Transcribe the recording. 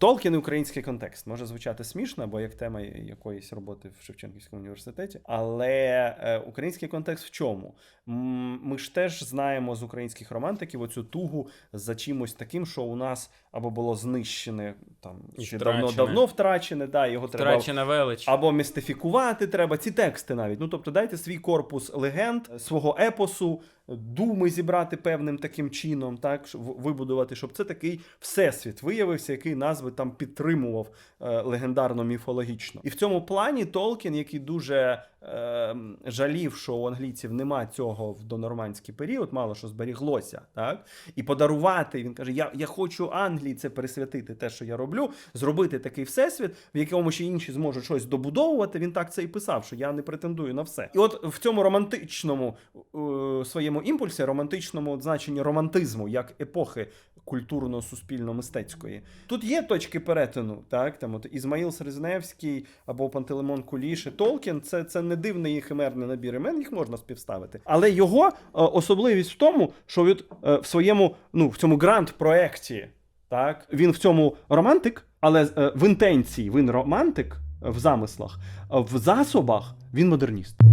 Толкін і український контекст може звучати смішно, або як тема якоїсь роботи в Шевченківському університеті. Але е, український контекст в чому? Ми ж теж знаємо з українських романтиків оцю тугу за чимось таким, що у нас або було знищене там ще давно давно втрачене, да, його треба Втрачена велич. або містифікувати треба ці тексти навіть. Ну тобто дайте свій корпус легенд, свого епосу, думи зібрати певним таким чином, так вибудувати, щоб це такий всесвіт виявився, який назви там підтримував е, легендарно міфологічно. І в цьому плані Толкін, який дуже е, жалів, що у англійців нема цього в донормандський період, мало що зберіглося, так і подарувати. Він каже: Я, я хочу Англії це присвятити, те, що я роблю, зробити такий всесвіт, в якому ще інші зможуть щось добудовувати. Він так це і писав, що я не претендую на все. І от в цьому романтичному е, своєму імпульсі, романтичному значенні романтизму, як епохи культурно-суспільно-мистецької, тут є точки перетину. Так, там от Ізмаїл Серезневський або Пантелеймон Куліш і Толкін. Це, це не дивний і химерний набір імен, їх можна співставити. Але його е, особливість в тому, що він е, в своєму, ну, в цьому грант-проекті, так, він в цьому романтик, але е, в інтенції він романтик, в замислах, в засобах він модерніст.